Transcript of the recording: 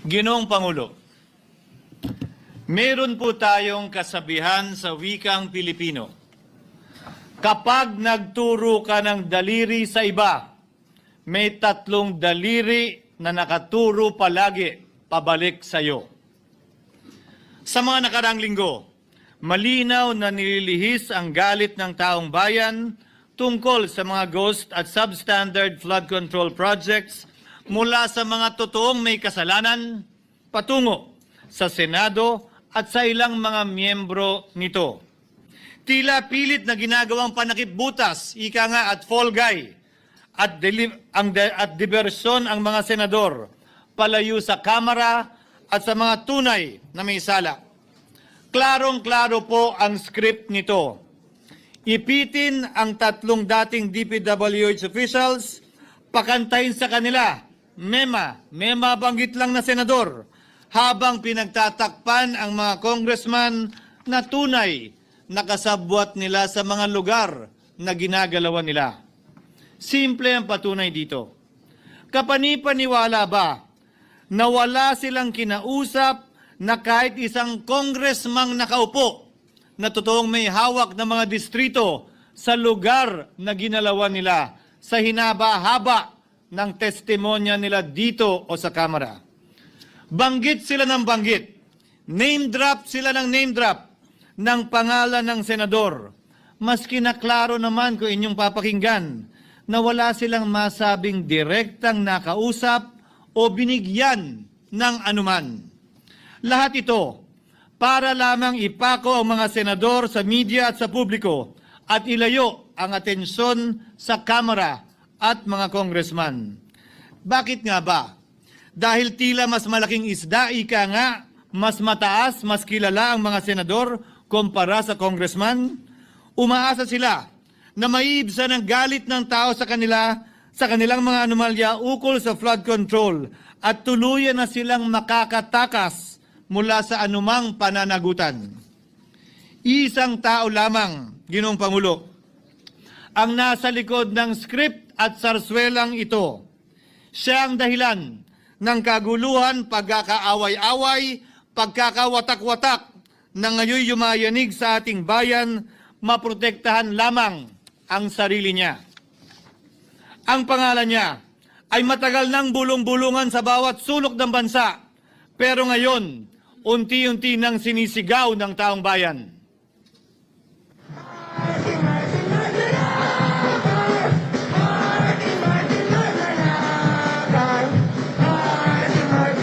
Ginoong Pangulo, meron po tayong kasabihan sa wikang Pilipino. Kapag nagturo ka ng daliri sa iba, may tatlong daliri na nakaturo palagi pabalik sa iyo. Sa mga nakarang linggo, malinaw na nililihis ang galit ng taong bayan tungkol sa mga ghost at substandard flood control projects mula sa mga totoong may kasalanan patungo sa Senado at sa ilang mga miyembro nito. Tila pilit na ginagawang panakipbutas, ika nga at fall guy, at, ang at diversyon ang mga senador palayo sa Kamara at sa mga tunay na may sala. Klarong-klaro po ang script nito. Ipitin ang tatlong dating DPWH officials, pakantayin sa kanila, mema, mema banggit lang na senador, habang pinagtatakpan ang mga congressman na tunay nakasabwat nila sa mga lugar na ginagalawan nila. Simple ang patunay dito. Kapanipaniwala ba na wala silang kinausap na kahit isang congressman nakaupo na totoong may hawak ng mga distrito sa lugar na ginalawan nila sa hinaba-haba ng testimonya nila dito o sa Kamara. Banggit sila ng banggit. Name drop sila ng name drop ng pangalan ng senador. Maski na klaro naman kung inyong papakinggan na wala silang masabing direktang nakausap o binigyan ng anuman. Lahat ito para lamang ipako ang mga senador sa media at sa publiko at ilayo ang atensyon sa Kamara at mga congressman. Bakit nga ba? Dahil tila mas malaking isda, ika nga, mas mataas, mas kilala ang mga senador kumpara sa congressman, umaasa sila na maiibsan ang galit ng tao sa kanila sa kanilang mga anomalya ukol sa flood control at tuluyan na silang makakatakas mula sa anumang pananagutan. Isang tao lamang, Ginong Pangulo, ang nasa likod ng script at sarswelang ito. Siya ang dahilan ng kaguluhan, pagkakaaway-away, pagkakawatak-watak na ngayon yumayanig sa ating bayan, maprotektahan lamang ang sarili niya. Ang pangalan niya ay matagal nang bulong-bulungan sa bawat sulok ng bansa, pero ngayon, unti-unti nang sinisigaw ng taong bayan.